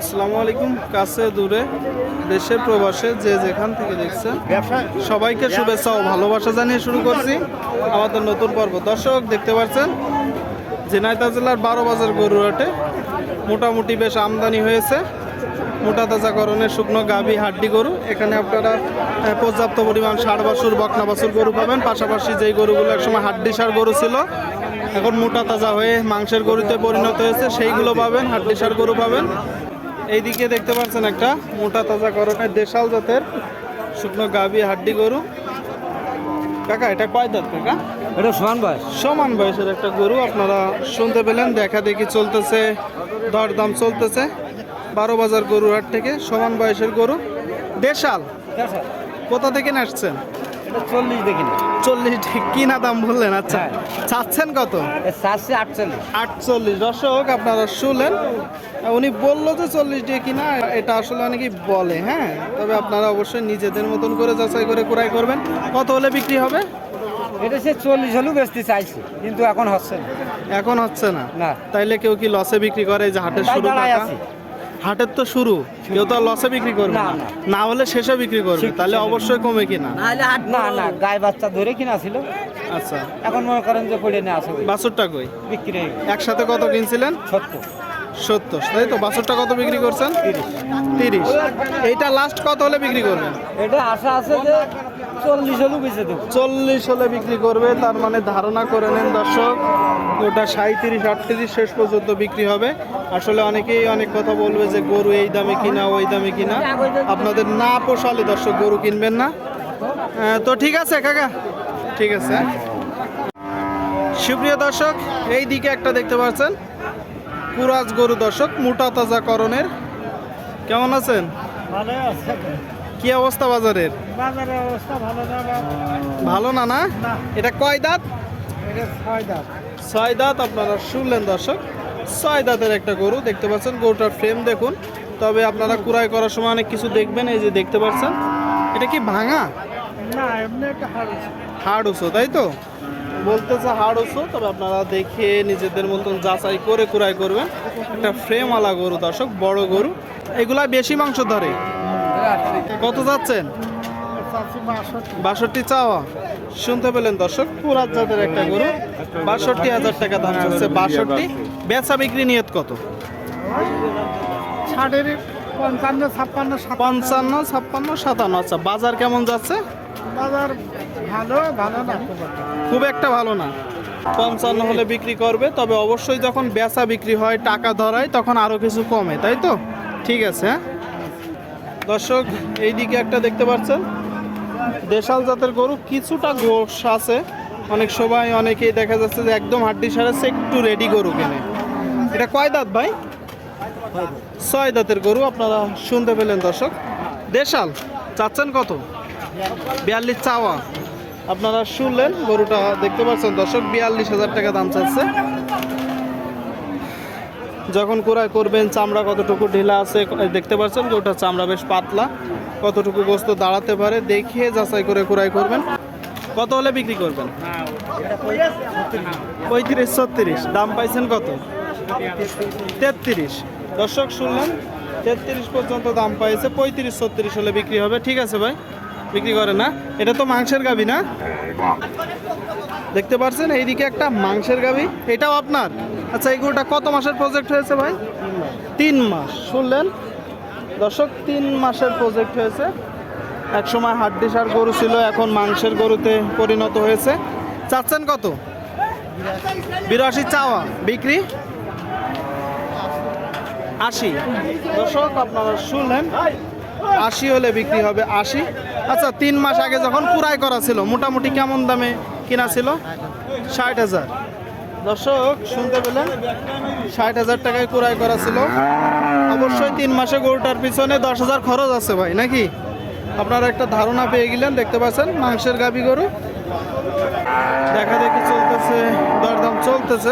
আসসালামু আলাইকুম, কাছে দূরে, দেশে, প্রবাসে, যে যেখান থেকে দেখছেন, সবাইকে শুভেচ্ছা ও ভালোবাসা জানিয়ে শুরু করছি আমাদের নতুন পর্ব। দর্শক, দেখতে পাচ্ছেন, ঝিনাইদহ জেলার বারো বাজার গরুহাটে মোটামুটি বেশ আমদানি হয়েছে। মোটা তাজাকরণের শুকনো গাভী হাড্ডি গরু। এখানে আপনারা পর্যাপ্ত পরিমাণ ষাড় বাছুর, বকনা বাছুর গরু পাবেন। পাশাপাশি যেই গরুগুলো একসময় হাড্ডি সার গরু ছিল, এখন মোটা তাজা হয়ে মাংসের গরুতে পরিণত হয়েছে, সেইগুলো পাবেন, হাড্ডি সার গরু পাবেন। এইদিকে দেখতে পাচ্ছেন একটা মোটা তাজা করণের দেশাল জাতের শুকনো গাভী হাড্ডি গরু। কাকা এটা কয় দাঁত কাকা? এটা সমান বয়স। সমান বয়সের একটা গরু আপনারা শুনতে পেলেন দেখা দেখি চলতেছে দরদাম চলতেছে। বারো বাজার গরুর হাট থেকে সমান বয়সের গরু। দেশাল কোথা থেকে আসছেন? চল্লিশ দেখি না। চল্লিশ কিনা দাম বললেন? আচ্ছা হ্যাঁ। চাচ্ছেন কত? চারশে আটচল্লিশ। আটচল্লিশ। দর্শক আপনারা শুনলেন। উনি বলল যে চল্লিশ দিয়ে কিনা এটা আসলে অনেকেই বলে হ্যাঁ? তবে আপনারা অবশ্যই নিজেদের মতন করে যাচাই করে ক্রয় করবেন। কত হলে বিক্রি হবে? এটা সে চল্লিশ হলেও বেচতে চাইছে কিন্তু এখন হচ্ছে না। এখন হচ্ছে না। না। তাইলে কেউ কি লসে বিক্রি করে? যে হাটের শুরু? আছি। হাটের তো শুরু কেউ তো আর লসে বিক্রি করবে না, না হলে শেষে বিক্রি করবে তাহলে অবশ্যই কমে কিনা। না না গায়ে বাচ্চা ধরে কিনা ছিল। আচ্ছা। এখন মনে করেন যে পড়ে না আছে বাছুরটা কই? বিক্রি একসাথে কত কিনছিলেন? সত্তর। সত্তর। তাই তো বাছুরটা কত বিক্রি করছেন? তিরিশ। এইটা লাস্ট কত হলে বিক্রি করবেন? এটা আশা আছে যে চল্লিশ হলেও বেঁচে দেবো। চল্লিশ হলে বিক্রি করবে তার মানে ধারণা করে নেন দর্শক ওটা সাঁত্রিশ আটত্রিশ শেষ পর্যন্ত বিক্রি হবে। আসলে অনেকেই অনেক কথা বলবে যে গরু এই দামে কিনা ওই দামে কিনা। আপনাদের না পোষালে দর্শক গরু কিনবেন না। তো ঠিক আছে কাকা? ঠিক আছে। সুপ্রিয় দর্শক এই দিকে একটা দেখতে পাচ্ছেন। কুরাজ গরু দর্শক মোটা তাজা করণের। কেমন আছেন? ভালো আছে। কি অবস্থা বাজারের? বাজারের অবস্থা ভালো না ভালো না না। এটা কয় দাঁত? এটা ছয় ছয় দাঁত আপনারা শুনলেন দর্শক। ছয় দাঁতের একটা গরু দেখতে পাচ্ছেন গরুটার ফ্রেম দেখুন। তবে আপনারা কুড়াই করার সময় অনেক কিছু দেখবেন এই যে দেখতে পাচ্ছেন। এটা কি ভাঙা? না এমনি একটা হাড় হাড় উঁচু তাই তো? বলতেছে হাড় উঁচু তবে আপনারা দেখে নিজেদের মতন যাচাই করে কুড়াই করবেন। একটা ফ্রেমওয়ালা গরু দর্শক বড় গরু। এগুলা বেশি মাংস ধরে। কত যাচ্ছেন? বাষট্টি চাওয়া। শুনতে পেলেন দর্শক পুরাত জাতের একটা গরু। বাষট্টি হাজার টাকা দাম চাচ্ছে বাষট্টি। বেচা বিক্রি নিয়ত কত? ষাটের পঞ্চান্ন ছাপ্পান্ন পঞ্চান্ন ছাপ্পান্ন সাতান্ন। আচ্ছা বাজার কেমন যাচ্ছে? বাজার ভালো ভালো না। খুব একটা। খুব একটা ভালো না। পঞ্চান্ন হলে বিক্রি করবে তবে অবশ্যই যখন বেচা বিক্রি হয় টাকা ধরায় তখন আরও কিছু কমে তাই তো? ঠিক আছে হ্যাঁ? দর্শক, এইদিকে একটা দেখতে পাচ্ছেন। দেশাল জাতের গরু, কিছুটা গোশ আছে। অনেক সবাই অনেকেই দেখা যাচ্ছে যে একদম হাড্ডি সারাচ্ছে একটু রেডি গরু কেনে। এটা কয় দাঁত ভাই? ছয় দাঁতের গরু, আপনারা শুনতে পেলেন দর্শক। দেশাল, চাচ্ছেন কত? বিয়াল্লিশ চাওয়া। আপনারা শুনলেন গরুটা দেখতে পাচ্ছেন দর্শক, বিয়াল্লিশ হাজার টাকা দাম চাচ্ছে। যখন কুড়াই করবেন, চামড়া কতটুকু ঢিলা আছে, দেখতে পাচ্ছেন গরুটার চামড়া বেশ পাতলা। কতটুকু গোস্ত দাঁড়াতে পারে, দেখিয়ে যাচাই করে কুড়াই করবেন। কত হলে বিক্রি করবেন? পঁয়ত্রিশ, ছত্রিশ। দাম পাইছেন কত? তেত্রিশ। দর্শক, শুনলেন? তেত্রিশ পর্যন্ত দাম পাইছে, পঁয়ত্রিশ, ছত্রিশ হলে বিক্রি হবে। ঠিক আছে ভাই, বিক্রি করে না? এটা তো মাংসের গাবি না? দেখতে পাচ্ছেন এইদিকে একটা মাংসের গাবি এটাও আপনার? আচ্ছা এই কত মাসের প্রজেক্ট হয়েছে ভাই? তিন মাস, শুনলেন? দর্শক, তিন মাসের প্রজেক্ট হয়েছে। এক সময় হাড্ডি সার গরু ছিল, এখন মাংসের গরুতে পরিণত হয়েছে। চাচ্ছেন কত? বিরাশি চাওয়া, বিক্রি? আশি। দর্শক, আপনারা শুনলেন? আশি হলে বিক্রি হবে আশি। আচ্ছা তিন মাস আগে যখন কুড়াই করা ছিল, মোটামুটি কেমন দামে কিনা ছিল? ষাট হাজার। দর্শক, শুনতে পেলেন? ষাট হাজার টাকায় ক্রয় করা ছিল। অবশ্যই তিন মাসে গরুটার পিছনে দশ হাজার খরচ আছে ভাই, নাকি? আপনারা একটা ধারণা পেয়ে গেলেন, দেখতে পাচ্ছেন, মাংসের গাবি গরু। দেখা দেখি চলতেছে, দরদাম চলতেছে।